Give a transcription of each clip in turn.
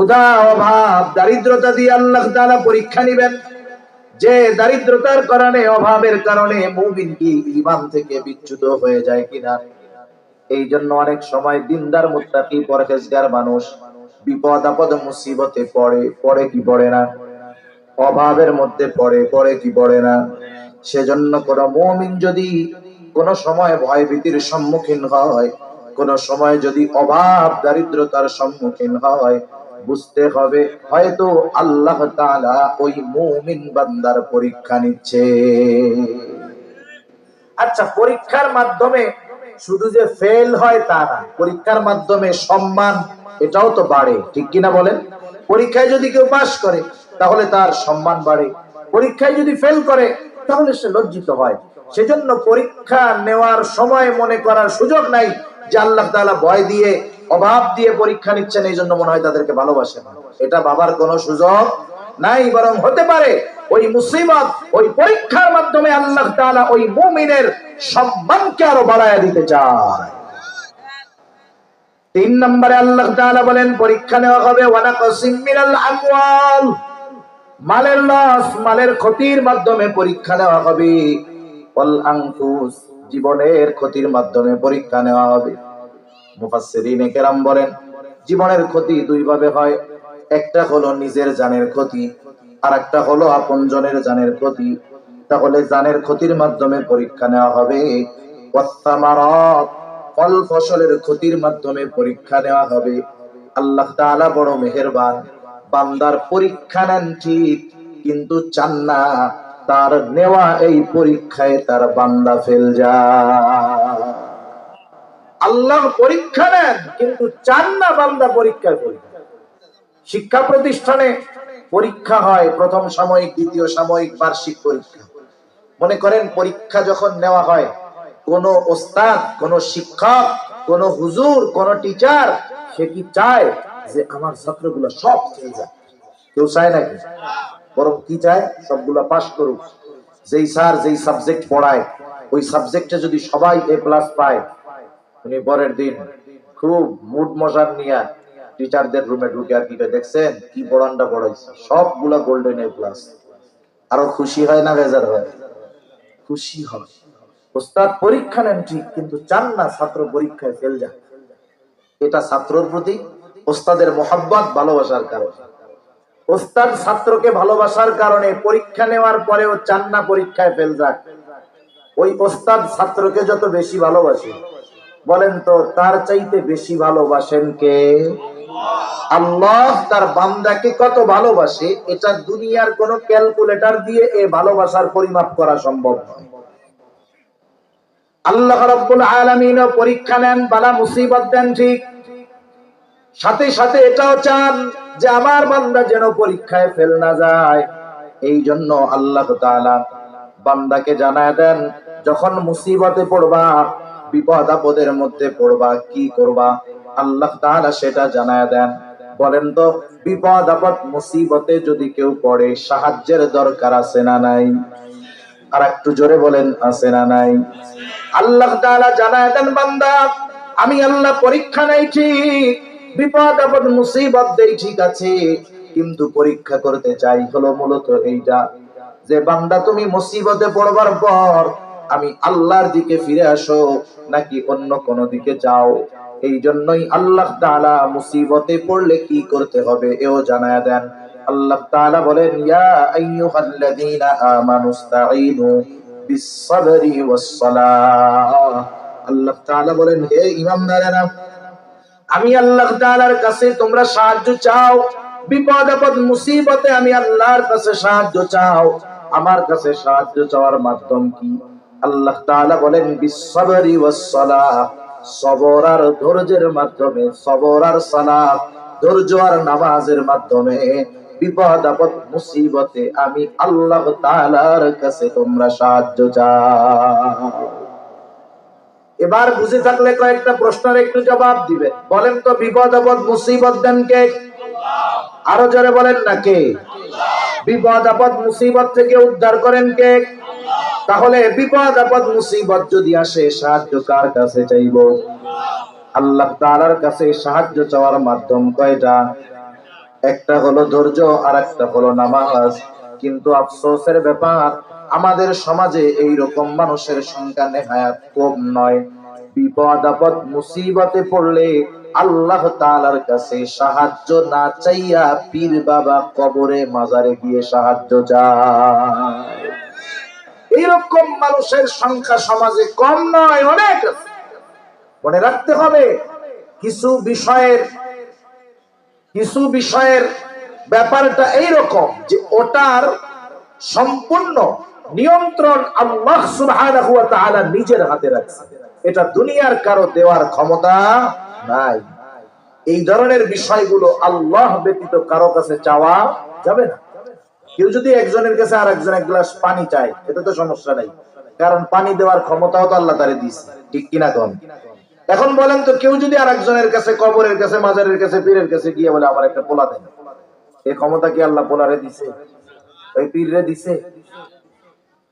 ক্ষুধা অভাব, দারিদ্রতা দিয়ে আল্লাহ পরীক্ষা যে দারিদ্রতার কারণে, অভাবের কারণে মুমিন কি ইমান থেকে বিচ্যুত হয়ে যায় কিনা? এই জন্য অনেক সময় দিনদার পরহেজগার মানুষ বিপদ, আপদ, মুসিবতে পড়ে পড়ে কি পড়ে না? অভাবের মধ্যে পড়ে পড়ে কি পড়ে না? সেজন্য কোন মুমিন যদি কোন সময় ভয় ভীতির সম্মুখীন হয়, কোন সময় যদি অভাব, দারিদ্রতার সম্মুখীন হয় বুঝতে হবে। হয়তো আল্লাহ তাআলা ওই মুমিন বান্দার পরীক্ষা নিচ্ছে। আচ্ছা পরীক্ষার মাধ্যমে শুধু যে ফেল হয় তা না, পরীক্ষার মাধ্যমে সম্মান, এটাও তো বাড়ে, ঠিক কিনা বলেন? পরীক্ষায় যদি কেউ পাশ করে, তাহলে তার সম্মান বাড়ে। পরীক্ষায় যদি ফেল করে, তাহলে সে লজ্জিত হয়। সেজন্য পরীক্ষা নেওয়ার সময় মনে করার সুযোগ নাই যে আল্লাহ তাআলা ভয় দিয়ে, অভাব দিয়ে পরীক্ষা নিচ্ছেন এই জন্য মনে হয় তাদেরকে ভালোবাসেন এটা বাবার কোনো সুযোগ নাই, বরং হতে পারে ওই মুসিবত, ওই পরীক্ষার মাধ্যমে আল্লাহ তাআলা ওই মুমিনের সম্মানকে আরও বাড়ায়া দিতে চায়। তিন নম্বরে আল্লাহ তাআলা বলেন, পরীক্ষা নেওয়া হবে মালের লস মালের ক্ষতির মাধ্যমে পরীক্ষা নেওয়া হবে। জীবনের ক্ষতির মাধ্যমে পরীক্ষা নেওয়া হবে। মুফাসসিরিনে কেরাম বলেন, জীবনের ক্ষতি দুই ভাবে হয়। একটা হলো নিজের জানের ক্ষতি আর একটা হলো আপনজনের জানের ক্ষতি। তাহলে জানের ক্ষতির মাধ্যমে পরীক্ষা নেওয়া হবে। ফল ফসলের ক্ষতির মাধ্যমে পরীক্ষা নেওয়া হবে। আল্লাহ তাআলা বড় মেহেরবান, বান্দার পরীক্ষা নেন ঠিক, কিন্তু চান না তার নেওয়া এই পরীক্ষায় তার বান্দা ফেল যায়। আল্লাহ পরীক্ষা নেন, কিন্তু চান না বান্দা পরীক্ষায় ফেল। শিক্ষা প্রতিষ্ঠানে পরীক্ষা হয়, প্রথম সাময়িক, দ্বিতীয় সাময়িক, বার্ষিক পরীক্ষা। মনে করেন পরীক্ষা যখন নেওয়া হয়, কোন ওস্তাদ, কোন শিক্ষক, কোন হুজুর, কোন টিচার, সে কি চায় যে আমার ছাত্রগুলো সব ফেল যায়? কেউ চায় নাকি? বরং কি চায়? সবগুলা পাস করুক। যেই স্যার যেই সাবজেক্ট পড়ায়, ওই সাবজেক্টে যদি সবাই এ প্লাস পায়, উনি পরের দিন খুব মুড মশার নিয়ে টিচারদের রুমে ঢুকে আর কি দেখছেন কি পড়ানটা পড়াইছে? সবগুলা গোল্ডেন এ প্লাস আরও খুশি হয় না বেজার হয়? খুশি হয়। ওস্তাদ, পরীক্ষা নেন ঠিক, কিন্তু চান না ছাত্র পরীক্ষায় ফেল যায় এটা ছাত্রর প্রতি ওস্তাদের মোহাব্বত, ভালোবাসার কারণ। ওস্তাদ ছাত্রকে ভালোবাসার কারণে পরীক্ষা নেওয়ার পরেও চান না পরীক্ষায় ফেল যাক। ওই ওস্তাদ ছাত্রকে যত বেশি ভালোবাসে, বলেন তো, তার চাইতে বেশি ভালোবাসেন কে? আল্লাহ তার বান্দাকে কত ভালোবাসে, এটা দুনিয়ার কোন ক্যালকুলেটর দিয়ে এ ভালোবাসার পরিমাপ করা সম্ভব নয়। আল্লাহ রাব্বুল আলামিন পরীক্ষা নেন, বালা মুসিবত দেন ঠিক। সাথে সাথে এটাও চান যে আমার বান্দা যেন পরীক্ষায় ফেল না যায়। এই জন্য আল্লাহ বান্দাকে জানায় দেন, যখন মুসিবতে পড়বা, বিপদ আপদের মধ্যে পড়বা, কি করবা? আল্লাহ তাআলা সেটা জানায় দেন। বলেন তো, বিপদ আপদ, মুসিবতে যদি কেউ পড়ে, সাহায্যের দরকার আছে না নাই? আর একটু জোরে বলেন, আছে না নাই? আল্লাহ তাআলা জানায় দেন, বান্দা, আমি আল্লাহ পরীক্ষা নেই ঠিক। বিপদ, আপদ, মুসিবত, দেই ঠিক আছে। কিন্তু পরীক্ষা করতে চাই হলো মূলত এইটা, যে বান্দা তুমি মুসিবতে পড়বার পর আমি আল্লাহর দিকে ফিরে আসো, নাকি অন্য কোন দিকে যাও। এই জন্যই আল্লাহ তাআলা মুসিবতে পড়লে কি করতে হবে এও জানায় দেন। আল্লাহ তাআলা বলেন, ইয়া আইয়ুহাল্লাযীনা আমানুস্তাঈনু বিস-সাবরি ওয়াস-সালাহ। আল্লাহ তাআলা বলেন, হে ইমানদারেরা আমি আল্লাহ তাআলার কাছে তোমরা সাহায্য চাও। বিপদ, আপদ, মুসিবতে আমি আল্লাহর কাছে সাহায্য চাও। আমার কাছে সাহায্য চাওয়ার মাধ্যম কি? আল্লাহ তাআলা বলেন, বিসসাবরি ওয়াস-সালাহ। সবর আর ধৈর্যের মাধ্যমে, সবর আর সালাত ধৈর্য আর নামাজের মাধ্যমে বিপদ, আপদ, মুসিবতে আমি আল্লাহ তাআলার কাছে তোমরা সাহায্য চাও। এবার বুঝে থাকলে কয়েকটা প্রশ্নের একটু জবাব দিবে। বলেন তো, বিপদ, আপদ, মুসিবত দেন কে? আরও জোরে বলেন না কে? বিপদ, আপদ, মুসিবত থেকে উদ্ধার করেন কে? তাহলে বিপদ, আপদ, মুসিবত যদি আসে, সাহায্য কার কাছে চাইব? আল্লাহ তাআলার কাছে সাহায্য চাওয়ার মাধ্যম কয়টা? একটা হলো ধৈর্য আর একটা হলো নামাজ। কিন্তু আফসোসের ব্যাপার আমাদের সমাজে এই রকম মানুষের সংখ্যা নেহায়াত কম নয়। বিপদ, আপদ, মুসিবতে পড়লে আল্লাহ তাআলার কাছে সাহায্য না চাইয়া পীর বাবা কবরে মাজারে গিয়ে সাহায্য চায়। এইরকম মানুষের সংখ্যা সমাজে কম নয়, অনেক মনে রাখতে হবে, কিছু বিষয়ের কিছু বিষয়ের ব্যাপারটা এইরকম যে ওটার সম্পূর্ণ নিয়ন্ত্রণ আল্লাহ সুবহানাহু নিজের হাতে রাখছে। এটা দুনিয়ার কারও দেওয়ার ক্ষমতা নাই। এই ধরনের বিষয়গুলো আল্লাহ ব্যতীত কারও কাছে চাওয়া যাবে না। কেউ যদি একজনের কাছে আর একজন এক গ্লাস পানি চায় এটা তো সমস্যা নাই। কারণ পানি দেওয়ার ক্ষমতাও তো আল্লাহ তারে দিচ্ছে ঠিক কিনা কম এখন বলেন তো, কেউ যদি আর একজনের কাছে, কবরের কাছে, মাজারের কাছে, পীরের কাছে গিয়ে বলে, আমার একটা পোলা দেন। এই ক্ষমতা কি আল্লাহ পোলারে দিছে? ওই পীররে দিছে?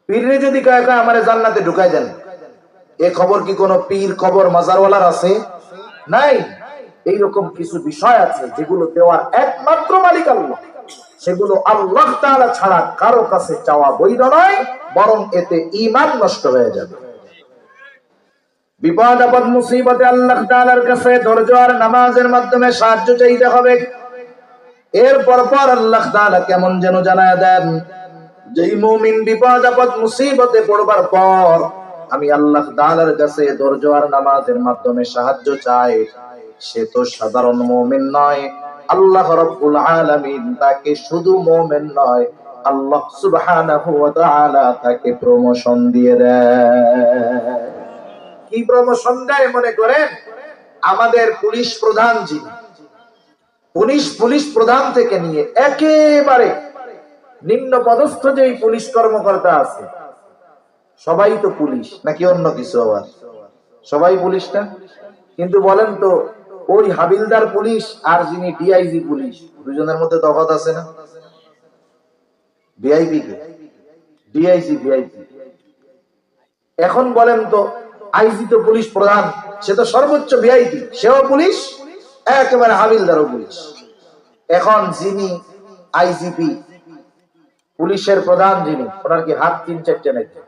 পীররে যদি কয় কয়, আমারে জান্নাতে ঢুকাই দেন। এ খবর কি কোনো পীর কবর মাজারওয়ালার আছে? নাই। এইরকম কিছু বিষয় আছে যেগুলো দেওয়ার একমাত্র মালিক আল্লাহ। সেগুলো আল্লাহ তাআলা ছাড়া কারও কাছে চাওয়া বৈধ নয়, বরং এতে ঈমান নষ্ট হয়ে যাবে। বিপদ, আপদ, মুসিবতে আল্লাহ তাআলার কাছে ধৈর্য আর নামাজের মাধ্যমে সাহায্য চাইতে হবে। এরপর পর আল্লাহ তাআলা কেমন যেন জানায় দেন যেই মুমিন বিপদ, আপদ, মুসিবতে পড়বার পর আমি আল্লাহ তাআলার কাছে আর নামাজের মাধ্যমে সাহায্য চাই। সে তো সাধারণ মুমিন নয়। আল্লাহ রাব্বুল আলামিন তাকে শুধু মুমিন নয়, আল্লাহ তাআলা তাকে প্রমোশন দিয়ে দেয় কি প্রমোশন দেয় মনে করেন? আমাদের পুলিশ প্রধান যিনি, পুলিশ পুলিশ প্রধান থেকে নিয়ে একেবারে নিম্ন পদস্থ যেই পুলিশ কর্মকর্তা আছে, সবাই তো পুলিশ, নাকি অন্য কিছু আবার? সবাই পুলিশ না? কিন্তু বলেন তো, ওই হাবিলদার পুলিশ আর যিনি ডিআইজি পুলিশ, দুজনের মধ্যে তফাৎ আছে না? ভিআইপি কে? ডিআইজি ভিআইপি এখন বলেন তো আইজি তো পুলিশ প্রধান, সে তো সর্বোচ্চ ভিআইপি সেও পুলিশ, একেবারে হাবিলদারও পুলিশ। এখন যিনি আইজিপি পুলিশের প্রধান যিনি, ওনার কি হাত তিন চারটে নাকি?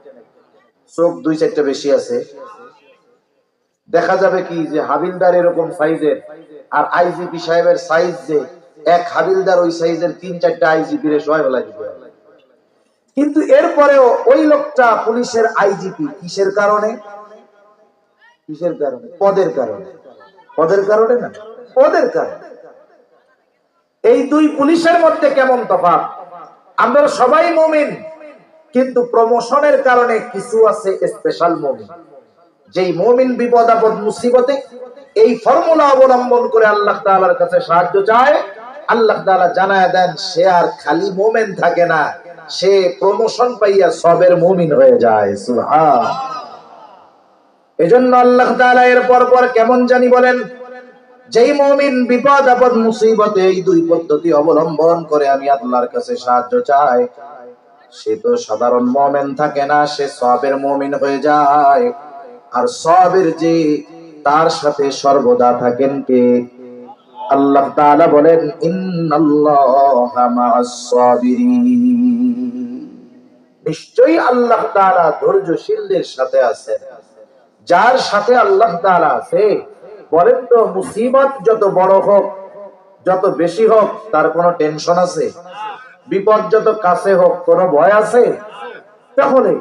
চোখ দুই চারটে বেশি আছে। দেখা যাবে কি যে হাবিলদার এরকম সাইজের, আর আইজিপি সাহেবের সাইজ যে এক হাবিলদার ওই সাইজের তিন চারটা আইজিপি রে সবাই বেলা কিন্তু এরপরেও ওই লোকটা পুলিশের আইজিপি, কিসের কারণে? কিসের কারণে? পদের কারণে। পদের কারণে না? পদের কারণে। এই দুই পুলিশের মধ্যে কেমন তফাৎ? আমরা সবাই মুমিন, কিন্তু প্রমোশনের কারণে কিছু আছে স্পেশাল মুমিন। যেই মুমিন বিপদ আপদ মুসিবতে এই ফর্মুলা অবলম্বন করে আল্লাহ তাআলার কাছে সাহায্য চায়। আল্লাহ তাআলা জানায় দেন, সে আর খালি মোমেন থাকে না, সে প্রমোশন পাইয়া সবের মুমিন হয়ে যায়। সুবহান। এজন্য আল্লাহ তাআলা এর পর পর কেমন জানি বলেন যেই মুমিন বিপদ, আপদ, মুসিবতে, এই দুই পদ্ধতি অবলম্বন করে আমি আল্লাহর কাছে সাহায্য চাই। সে তো সাধারণ মুমিন থাকে না, সে সবের মুমিন হয়ে যায়। আর সবের যে তার সাথে সর্বদা থাকেন কে? আল্লাহ তাআলা বলেন নিশ্চয়ই আল্লাহ তাআলা ধৈর্যশীলদের সাথে আছেন। যার সাথে আল্লাহ তাআলা আছে বলেন তো মুসিবত যত বড় হোক, যত বেশি হোক, তার কোনো টেনশন আছে। বিপদ যত কাছে হোক, কোনো ভয় আছে? তাহলে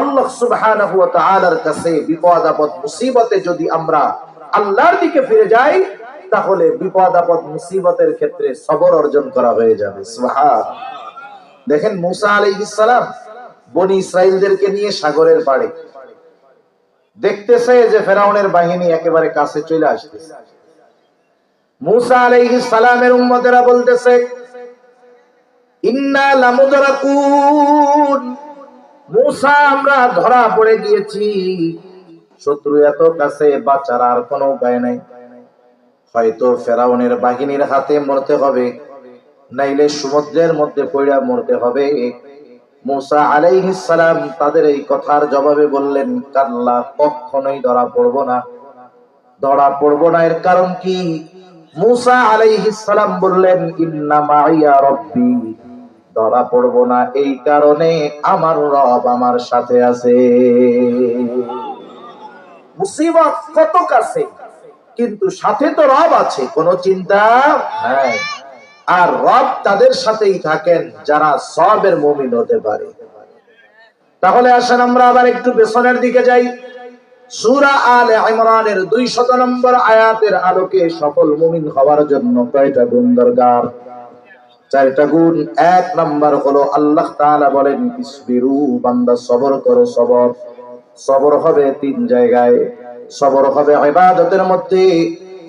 আল্লাহ সুবহানাহু ওয়া তাআলার কাছে বিপদ, আপদ, মুসিবতে যদি আমরা আল্লাহর দিকে ফিরে যাই, তাহলে বিপদ, আপদ, মুসিবতের ক্ষেত্রে সবর অর্জন করা হয়ে যাবে। সুবহান। দেখেন মুসা আলাইহিস সালাম বনি ইসরাইলদেরকে নিয়ে সাগরের পাড়ে দেখতেছে যে ফেরাউনের বাহিনী একেবারে কাছে চলে আসতেছে। মুসা আলাইহিস সালামের উম্মতেরা বলতেছে, ইন্না লামুদরাকুন। মুসা, আমরা ধরা পড়ে গিয়েছি। শত্রু এত কাছে, বাঁচার আর কোনো উপায় নাই। হয়তো ফেরাউনের বাহিনীর হাতে মরতে হবে, নাইলে সমুদ্রের মধ্যে পড়া মরতে হবে। মুসা আলাইহিস সালাম তাদের এই কথার জবাবে বললেন, কাল্লা, কখনোই ধরা পড়ব না। ধরা পড়ব না এর কারণ কি? মুসা আলাইহিস সালাম বললেন, ইন্না মাইয়া রব্বি, ধরা পড়ব না। এই কারণে আমার রব আমার সাথে আছে। মুসিবত কত কাছে কিন্তু সাথে তো রব আছে, কোনো চিন্তা নাই। আর রব তাদের সাথেই থাকেন যারা সবের মমিন হতে পারে। তাহলে আসেন আমরা আবার একটু পেছনের দিকে যাই। সুরা আল ইমরানের দুই শত নম্বর আয়াতের আলোকে মুমিন হওয়ার জন্য কয়টা গুণ দরকার? চারটা গুণ। এক নাম্বার হলো আল্লাহ বলেন, ইসবিরু, বান্দা সবর করো সবর। সবর হবে তিন জায়গায়। সবর হবে ইবাদতের মধ্যে,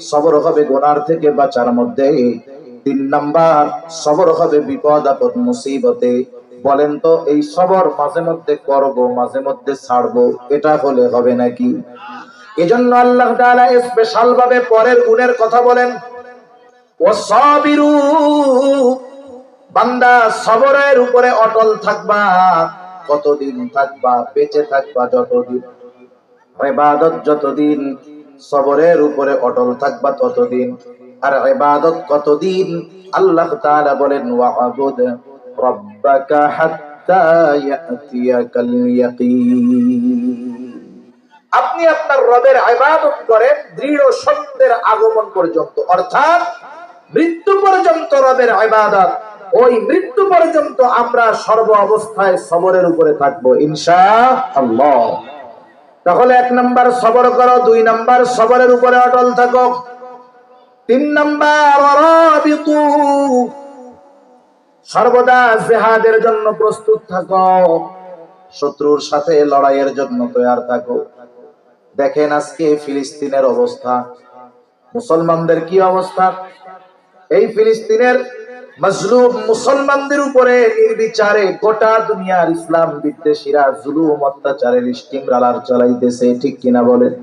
সবর হবে গুনার থেকে বাঁচার মধ্যে। তিন নাম্বার, সবর হবে বিপদ আপদ মুসিবতে। বলেন তো, এই সবর মাঝে মধ্যে করব, মাঝে মধ্যে ছাড়বো, এটা হলে হবে নাকি? এজন্য আল্লাহ তাআলা স্পেশাল ভাবে পরের গুণের কথা বলেন। ওয়াসাবিরু, বান্দা সবরের উপরে অটল থাকবা, কতদিন থাকবা, বেঁচে থাকবা যতদিন। ইবাদত যতদিন, সবরের উপরে অটল থাকবা ততদিন। আর ইবাদত কতদিন? আল্লাহ তাআলা বলেন, ওয়াবুদ রাব্বাকা হাত্তা ইয়াতিয়াকাল ইয়াকিন। আপনি আপনার রবের ইবাদত করেন, দৃঢ় সত্যের আগমন পর্যন্ত। অর্থাৎ মৃত্যু পর্যন্ত রবের ইবাদত। ওই মৃত্যু পর্যন্ত আমরা সর্ব অবস্থায় সবরের উপরে থাকব ইনশা আল্লাহ তাহলে এক নাম্বার সবর করো, দুই নাম্বার সবরের উপরে অটল থাকো। তিন নাম্বার সর্বদা জেহাদের জন্য প্রস্তুত থাকো। শত্রুর সাথে লড়াইয়ের জন্য তৈরি থাকো। দেখেন আজকে ফিলিস্তিনের অবস্থা। মুসলমানদের কি অবস্থা? এই ফিলিস্তিনের মজলুম মুসলমানদের উপরে নির্বিচারে গোটা দুনিয়ার ইসলাম বিদ্বেষীরা জুলুম অত্যাচারের স্টিম চালাইতেছে, ঠিক কিনা বলেন?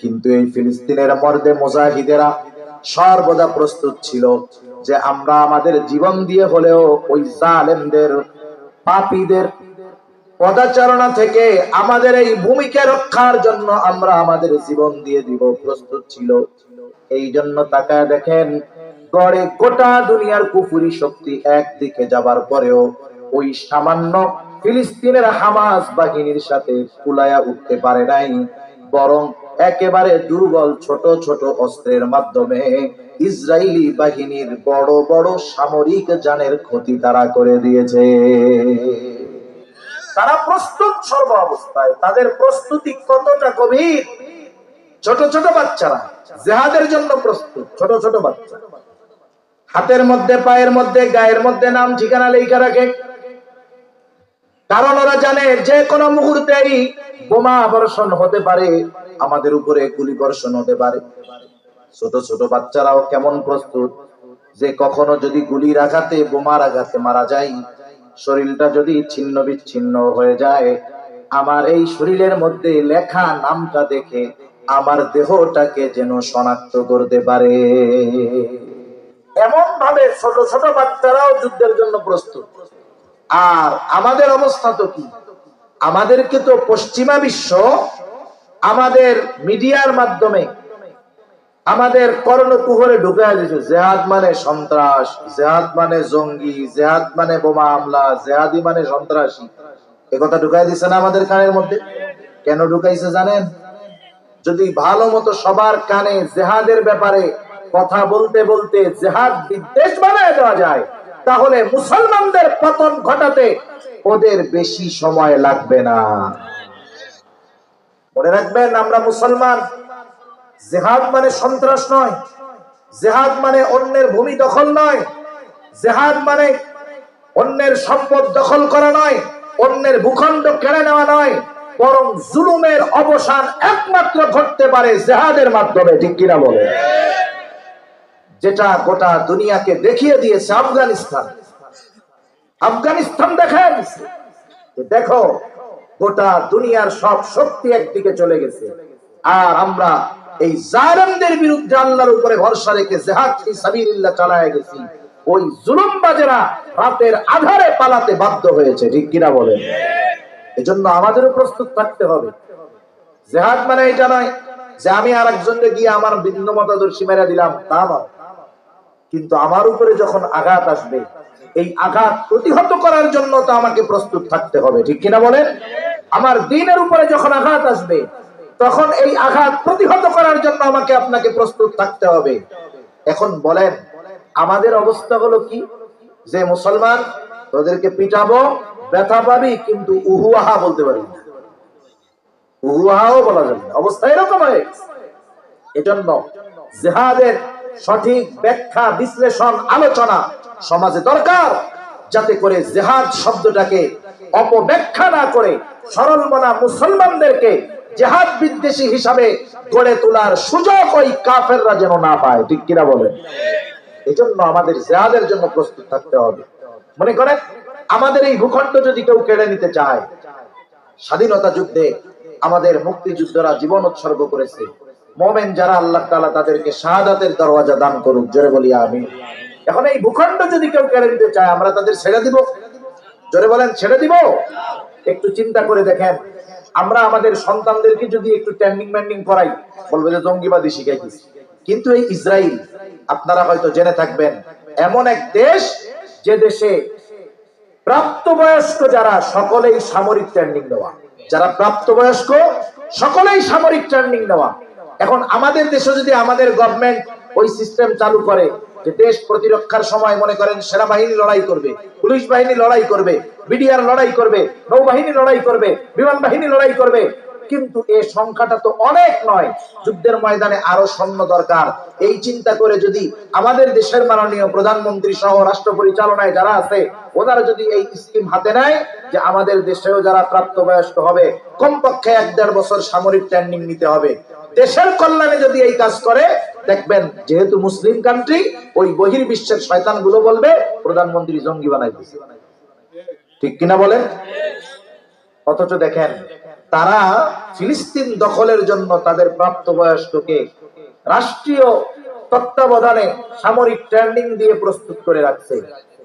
কিন্তু এই ফিলিস্তিনের মর্দে মুজাহিদেরা সর্বদা প্রস্তুত ছিল যে আমরা আমাদের জীবন দিয়ে হলেও ওই জালেমদের, পাপীদের পদাচারণা থেকে আমাদের এই ভূমিকে রক্ষার জন্য আমরা আমাদের জীবন দিয়ে দিব প্রস্তুত ছিল। এই জন্য তাকায় দেখেন, গড়ে গোটা দুনিয়ার কুফুরি শক্তি একদিকে যাবার পরেও ওই সামান্য ফিলিস্তিনের হামাস বাহিনীর সাথে কুলায়া উঠতে পারে নাই, বরং একেবারে দুর্বল ছোট ছোট অস্ত্রের মাধ্যমে ইসরায়েলি বাহিনীর বড় বড় সামরিক যানের ক্ষতি তারা করে দিয়েছে। তারা প্রস্তুত সর্ব অবস্থায়। তাদের প্রস্তুতি কতটা গভীর? ছোট ছোট বাচ্চারা, জেহাদের জন্য প্রস্তুত, ছোট ছোট বাচ্চা হাতের মধ্যে, পায়ের মধ্যে, গায়ের মধ্যে নাম, ঠিকানা, লেখা রাখে। কারণ ওরা জানে যে কোনো মুহূর্তেই বোমা বর্ষণ হতে পারে, আমাদের উপরে গুলি বর্ষণ হতে পারে। ছোট ছোট বাচ্চারাও কেমন প্রস্তুত যে কখনো যদি গুলির আঘাতে, বোমার আঘাতে মারা যায়, শরীরটা যদি ছিন্ন বিচ্ছিন্ন হয়ে যায়, আমার এই শরীরের মধ্যে লেখা নামটা দেখে আমার দেহটাকে যেন শনাক্ত করতে পারে। এমন ভাবে ছোট ছোট বাচ্চারাও যুদ্ধের জন্য প্রস্তুত। আর আমাদের অবস্থা তো কি? আমাদেরকে তো পশ্চিমা বিশ্ব, আমাদের মিডিয়ার মাধ্যমে, আমাদের কর্ণকুহরে ঢুকে দিয়েছে। জেহাদ মানে সন্ত্রাস, জেহাদ মানে জঙ্গি, জেহাদ মানে বোমা হামলা জেহাদি মানে সন্ত্রাসী। এ কথা ঢুকাই দিছে না আমাদের কানের মধ্যে? কেন ঢুকাইছে জানেন? যদি ভালো মতো সবার কানে জেহাদের ব্যাপারে কথা বলতে বলতে জেহাদ বিদ্বেষ বানায় দেওয়া যায় তাহলে মুসলমানদের পতন ঘটাতে ওদের বেশি সময় লাগবে না। মনে রাখবেন, আমরা মুসলমান, জেহাদ মানে সন্ত্রাস নয়, জেহাদ মানে অন্যের ভূমি দখল নয়, জেহাদ মানে অন্যের সম্পদ দখল করা নয়, অন্যের ভূখণ্ড কেড়ে নেওয়া নয়, বরং জুলুমের অবসান একমাত্র ঘটতে পারে জেহাদের মাধ্যমে, ঠিক কিনা বলে যেটা গোটা দুনিয়াকে দেখিয়ে দিয়েছে আফগানিস্তান। আফগানিস্তান দিছে দেখো, গোটা দুনিয়ার সব শক্তি একদিকে চলে গেছে। আর আমরা এই জালেমদের বিরুদ্ধে আল্লাহর উপরে ভরসা রেখে জেহাদ ফি চালায় গেছি। ওই জুলুমবাজেরা রাতের আধারে পালাতে বাধ্য হয়েছে, ঠিক কিনা বলেন? এজন্য আমাদেরও প্রস্তুত থাকতে হবে। জেহাদ মানে এটা নয় যে আমি আর একজনকে গিয়ে আমার ভিন্ন মতাদর্শী মেরে দিলাম, তা নয়। কিন্তু আমার উপরে যখন আঘাত আসবে, এই আঘাত প্রতিহত করার জন্য তো আমাকে প্রস্তুত থাকতে হবে, ঠিক কিনা বলেন? আমার দিনের উপরে যখন আঘাত আসবে, তখন এই আঘাত প্রতিহত করার জন্য আমাকে আপনাকে প্রস্তুত থাকতে হবে। এখন বলেন, আমাদের অবস্থা হলো কি? যে মুসলমান, তোদেরকে পিটাবো, ব্যথা পাবি, কিন্তু উহুয়াহা বলতে পারবি না। উহুয়াহাও বলা যাবে অবস্থা এরকম হয়ে এজন্য জেহাদের সঠিক ব্যাখ্যা, বিশ্লেষণ, আলোচনা সমাজে দরকার। যাতে করে জেহাদ শব্দটাকে অপব্যাখ্যা না করে সরল মনা মুসলমানদেরকে জেহাদ বিদ্বেষী হিসাবে গড়ে তোলার সুযোগ ওই কাফেররা যেন না পায়। ঠিক কিনা বলেন? এজন্য আমাদের জেহাদের জন্য প্রস্তুত থাকতে হবে। মনে করেন, আমাদের এই ভূখণ্ড যদি কেউ কেড়ে নিতে চায়, স্বাধীনতা যুদ্ধে আমাদের মুক্তিযুদ্ধরা জীবন উৎসর্গ করেছে। মোমেন যারা আল্লাহ তালা তাদেরকে শাহাদাতের দরওয়াজা দান করুক, জোরে বলি আমি এখন এই ভূখণ্ড যদি কেউ কেড়ে নিতে চায়, আমরা তাদের ছেড়ে দিব। জোরে বলেন, ছেড়ে দিব? একটু চিন্তা করে দেখেন, আমরা আমাদের সন্তানদেরকে যদি একটু ট্যান্ডিং ম্যান্ডিং করাই, বলবে যে জঙ্গিবাদী শিখাইছিস কিন্তু এই ইসরায়েল আপনারা হয়তো জেনে থাকবেন, এমন এক দেশ যে দেশে প্রাপ্তবয়স্ক যারা, সকলেই সামরিক ট্রেনিং দেওয়া যারা প্রাপ্তবয়স্ক, সকলেই সামরিক ট্রেনিং নেওয়া। এখন আমাদের দেশে যদি আমাদের গভর্নমেন্ট ওই সিস্টেম চালু করে, যে দেশ প্রতিরক্ষার সময় মনে করেন সেনাবাহিনী লড়াই করবে, পুলিশ বাহিনী লড়াই করবে, বিডিআর লড়াই করবে, নৌবাহিনী লড়াই করবে, বিমান বাহিনী লড়াই করবে, কিন্তু এই সংখ্যাটা তো অনেক নয়। যুদ্ধের ময়দানে আরও সৈন্য দরকার। এই চিন্তা করে যদি আমাদের দেশের মাননীয় প্রধানমন্ত্রী সহ রাষ্ট্র পরিচালনায় যারা আছে, ওনারা যদি এই স্কিম হাতে নেয় যে আমাদের দেশেও যারা প্রাপ্তবয়স্ক হবে, কমপক্ষে এক দেড় বছর সামরিক ট্রেনিং নিতে হবে। দেশের কল্যাণে যদি এই কাজ করে, দেখবেন যেহেতু মুসলিম কান্ট্রি ওই বহির বিশ্বের শয়তানগুলো বলবে, প্রধানমন্ত্রী জঙ্গি বানাই দিচ্ছে ঠিক কিনা বলেন? অথচ দেখেন, তারা ফিলিস্তিন দখলের জন্য তাদের প্রাপ্তবয়স্ককে রাষ্ট্রীয় তত্ত্বাবধানে সামরিক ট্রেনিং দিয়ে প্রস্তুত করে রাখছে।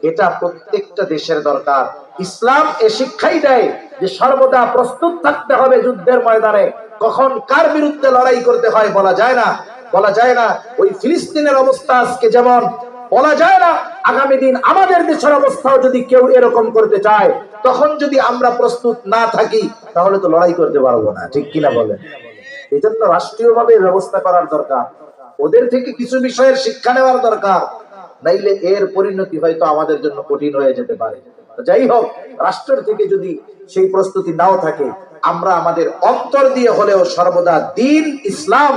এটা প্রত্যেকটা দেশের দরকার। ইসলাম এ শিক্ষাই দেয় যে সর্বদা প্রস্তুত থাকতে হবে যুদ্ধের ময়দানে। কখন কার বিরুদ্ধে লড়াই করতে হয় বলা যায় না। বলা যায় না, ওই ফিলিস্তিনের অবস্থা আজকে যেমন। বলা যায় না, আগামী দিন আমাদের দেশের অবস্থাও যদি কেউ এরকম করতে চায়, তখন যদি আমরা প্রস্তুত না থাকি, তাহলে তো লড়াই করতে পারব না। ঠিক কিনা বলেন? এই জন্য রাষ্ট্রীয় ভাবে ব্যবস্থা করার দরকার। ওদের থেকে কিছু বিষয়ের শিক্ষা নেওয়ার দরকার। নাইলে এর পরিণতি হয়তো আমাদের জন্য কঠিন হয়ে যেতে পারে। যাই হোক, রাষ্ট্রের থেকে যদি সেই প্রস্তুতি নাও থাকে আমরা আমাদের অন্তর দিয়ে হলেও সর্বদা দিন ইসলাম,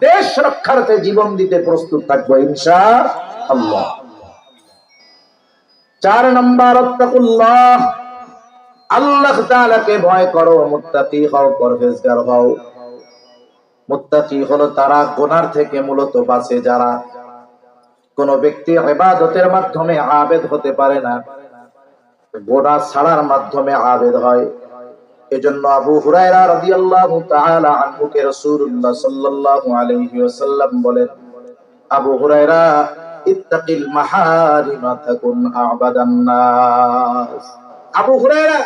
দেশ রক্ষার্থে জীবন দিতে প্রস্তুত থাকব, ইনশা আল্লাহ। চার নম্বর আল্লাহ তাআলাকে ভয় করো, মুত্তাকি হও, পরহেজগার হও। মুত্তাকি হলো তারা গোনার থেকে মূলত বাঁচে, যারা কোন ব্যক্তি ইবাদতের মাধ্যমে আবেদ হতে পারে না। গোনা ছাড়ার মাধ্যমে আবেদ হয়। এজন্য আবু হুরায়রা রাদিয়াল্লাহু তাআলা আনহুকে রাসূলুল্লাহ সাল্লাল্লাহু আলাইহি ওয়াসাল্লাম বলেন, আবু হুরায়রা, ইত্তাকিল মাহারিমা তাকুন আবাদান নাস। আবু হুরায়রা,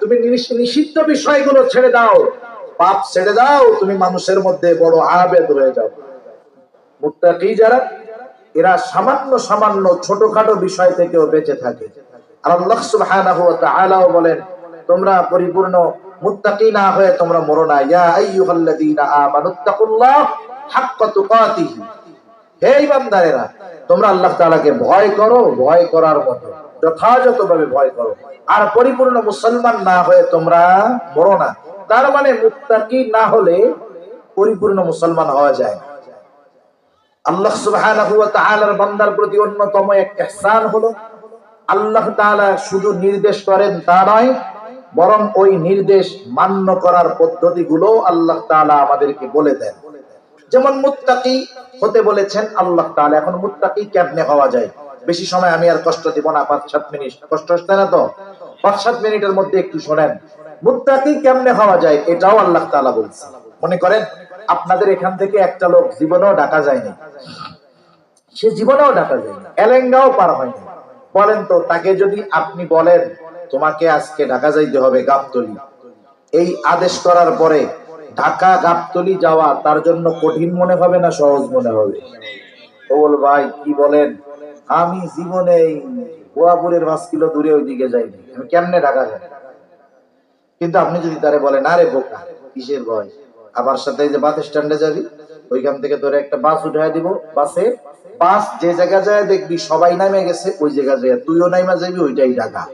তুমি নিষিদ্ধ বিষয়গুলো ছেড়ে দাও, পাপ ছেড়ে দাও, তুমি মানুষের মধ্যে বড় আবেদ হয়ে যাও। মুত্তাকি যারা, এরা সামান্য সামান্য ছোটখাটো বিষয় থেকেও বেঁচে থাকে। আর আল্লাহ সুবহানাহু ওয়া তাআলাও বলেন, তোমরা পরিপূর্ণ না হয়ে তোমরা মরো না। ইয়া আইয়ুহাল্লাযীনা হাক্কা হে তোমরা আল্লাহ তাআলাকে ভয় করো, ভয় করার মতো, যথাযথভাবে ভয় করো। আর পরিপূর্ণ মুসলমান না হয়ে তোমরা মরো না। তার মানে মুত্তাকি না হলে পরিপূর্ণ মুসলমান হওয়া যায় আল্লাহ সুবহানাহু ওয়া তাআলার বান্দার প্রতি অন্যতম এক ইহসান হলো, আল্লাহ তাআলা শুধু নির্দেশ করেন তা নয় বরং ওই নির্দেশ মান্য করার পদ্ধতিগুলো আল্লাহ তাআলা আমাদেরকে বলে দেন। যেমন মুত্তাকি হতে বলেছেন আল্লাহ তাআলা, এখন মুত্তাকি কেমনে হওয়া যায়? বেশি সময় আমি আর কষ্ট দিব না পাঁচ সাত মিনিট। কষ্ট হচ্ছে না তো? পাঁচ সাত মিনিটের মধ্যে একটু শোনেন। মুত্তাকি কেমনে হওয়া যায় এটাও আল্লাহ তাআলা বলছে। মনে করেন, আপনাদের এখান থেকে একটা লোক জীবনেও ডাকা যায়নি। সে জীবনেও ডাকা যায়নি। এলেঙ্গাও পার হয়নি। বলেন তো, তাকে যদি আপনি বলেন তোমাকে আজকে ঢাকা যাইতে হবে গাবতলি। এই আদেশ করার পরে ঢাকা গাবতলি যাওয়া তার জন্য কঠিন মনে হবে না সহজ মনে হবে? ও বল ভাই, কি বলেন? আমি জীবনে গোয়াপুরের পাঁচ কিলো দূরে ওইদিকে যাইনি। আমি কেমনে ঢাকা যাই কিন্তু আপনি যদি তারে বলেন, আরে বোকা, কিসের ভয়? আবার সাথে যে বাস স্ট্যান্ডে যাবি, ওইখান থেকে তোরে একটা বাস উঠাই দিব, বাসে বাস যে জায়গা যায় দেখবি সবাই নামে গেছে, ওই জায়গা যায়, তুইও নাইমা যাবি, ওইটাই ঢাকা।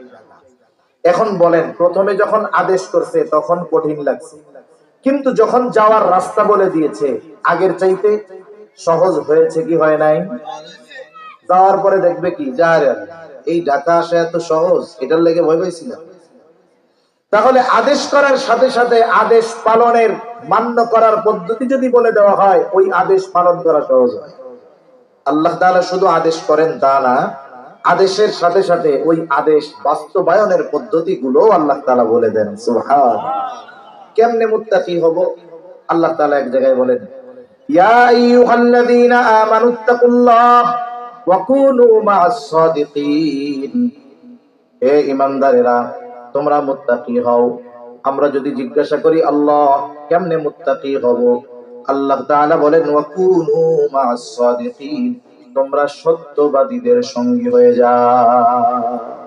এখন বলেন প্রথমে যখন আদেশ করছে তখন কঠিন লাগছে। কিন্তু যখন যাওয়ার রাস্তা বলে দিয়েছে আগের চাইতে সহজ হয়েছে কি হয় নাই? যাওয়ার পরে দেখবে কি? যা রে, এই ঢাকা আসা এত সহজ এটার লেগে ভয় পাইছিলাম। তাহলে আদেশ করার সাথে সাথে আদেশ পালনের মান্য করার পদ্ধতি যদি বলে দেওয়া হয় ওই আদেশ পালন করা সহজ হয়। আল্লাহ তাআলা শুধু আদেশ করেন তা না আদেশের সাথে সাথে ওই আদেশ বাস্তবায়নের পদ্ধতিগুলো আল্লাহ তাআলা বলে দেন কেমনে মুত্তাকি হব? আল্লাহ তালা এক জায়গায় বলেন তোমরা মুত্তাকি হও। আমরা যদি জিজ্ঞাসা করি, আল্লাহ, কেমনে মুত্তাকি হব? আল্লাহ বলেন, ওয়া কুনু মা'আস সাদিকিন। তোমরা সত্যবাদীদের সঙ্গী হয়ে যাও।